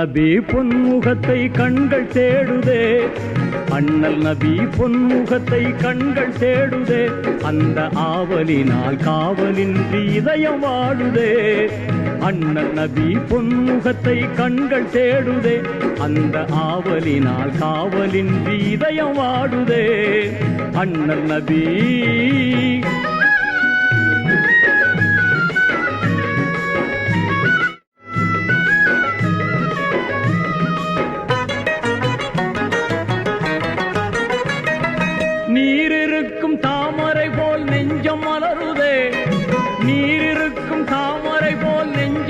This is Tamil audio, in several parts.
நபி பொன்முகத்தை கண்கள் தேடுதே. அண்ணல் நபி பொன்முகத்தை கண்கள் தேடுதே. அந்த ஆவலினால் காவலின்றி இதயம் வாடுதே அண்ணல் நபி பொன்முகத்தை கண்கள் தேடுதே. அந்த ஆவலினால் காவலின்றி இதயம் வாடுதே அண்ணல் நபி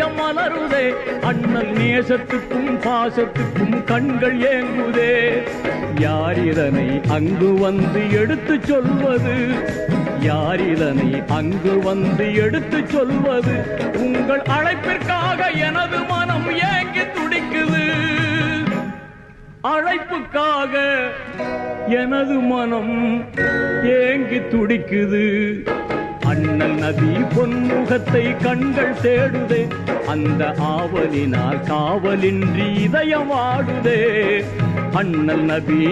இதயம் மலருதே. அண்ணல் நேசத்துக்கும் பாசத்துக்கும் கண்கள் ஏங்குதே. யார் இதனை அங்கு வந்து எடுத்து சொல்வது? யார் இதனை அங்கு வந்து எடுத்து சொல்வது? உங்கள் அழைப்பிற்காக எனது மனம் ஏங்கி துடிக்குது. அழைப்புக்காக எனது மனம் ஏங்கி துடிக்குது. அண்ணன் நதி பொன்முகத்தை கண்கள் தேடுதே. அந்த ஆவலினால் காவலின்றி இதயம் ஆடுதே அண்ணல் நபி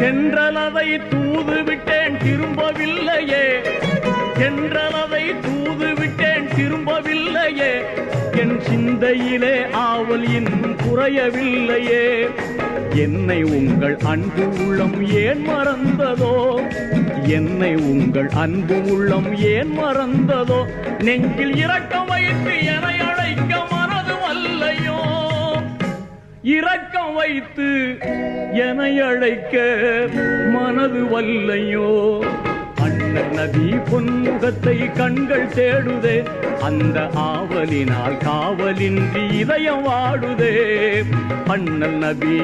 சென்றலதை தூது விட்டேன் திரும்பவில்லையே. சென்றலதை தூது விட்டேன் திரும்பவில்லையே. என் சிந்தையிலே ஆவல் இன்னும் குறையவில்லையே. என்னை உங்கள் அன்பு உள்ளம் ஏன் மறந்ததோ? என்னை உங்கள் அன்பு உள்ளம் ஏன் மறந்ததோ? நெஞ்சில் இரக்கம் வைத்து என அழைக்க மனது வல்லையோ இரக்கம் வைத்து என அழைக்க மனது வல்லையோ நபி பொன்முகத்தை கண்கள் தேடுதே அந்த ஆவலினால் காவலின்றி இதயம் வாடுதே. அண்ணல் நபி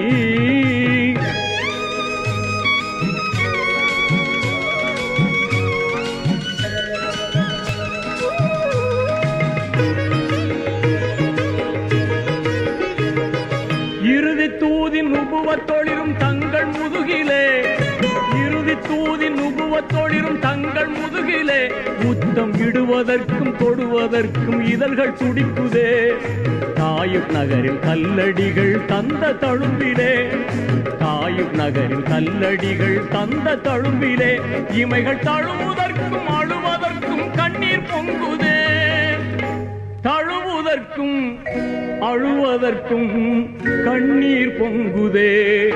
தூதின் தங்கள் முதுகிலே முத்தம் இடுவதற்கும் தொடுவதற்கும் இதழ்கள் துடிக்குதே. தாயுப் நகரில் கல்லடிகள் தந்த தழும்பிலே தாயுப் நகரில் கல்லடிகள் தந்த தழும்பிலே இமைகள் தழுவதற்கும் அழுவதற்கும் கண்ணீர் பொங்குதே. தழுவதற்கும் அழுவதற்கும் கண்ணீர் பொங்குதே.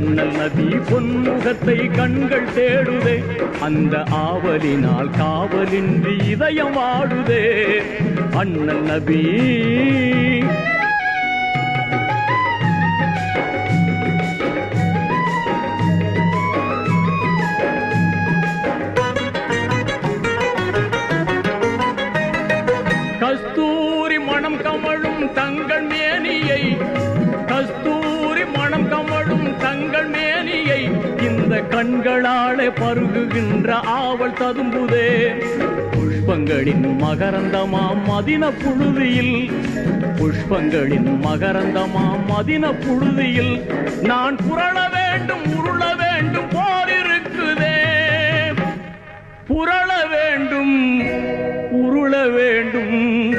அண்ணல் நதி பொன்முகத்தை கண்கள் தேடுதே. அந்த ஆவலினால் காவலின்றி இதயம் ஆடுதே. அண்ணன் நபி. கஸ்தூரி மனம் கமழும் தங்கள் மேனியை கண்களாலே பருகுகின்ற ஆவல் ததும்புதே. புஷ்பங்களின் மகரந்தமாம் மதின புழுதியில். புஷ்பங்களின் மகரந்தமாம் மதின புழுதியில். நான் புரள வேண்டும் உருள வேண்டும் போலிருக்குதே. புரள வேண்டும் உருள வேண்டும்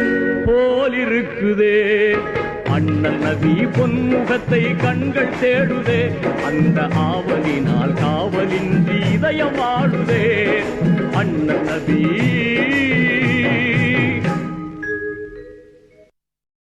போலிருக்குதே. அண்ணன் நதி பொன்முகத்தை கண்கள் தேடுதே அந்த ஆவலினால் காவலின்றி இதயம் வாடுதே அண்ணன் நதி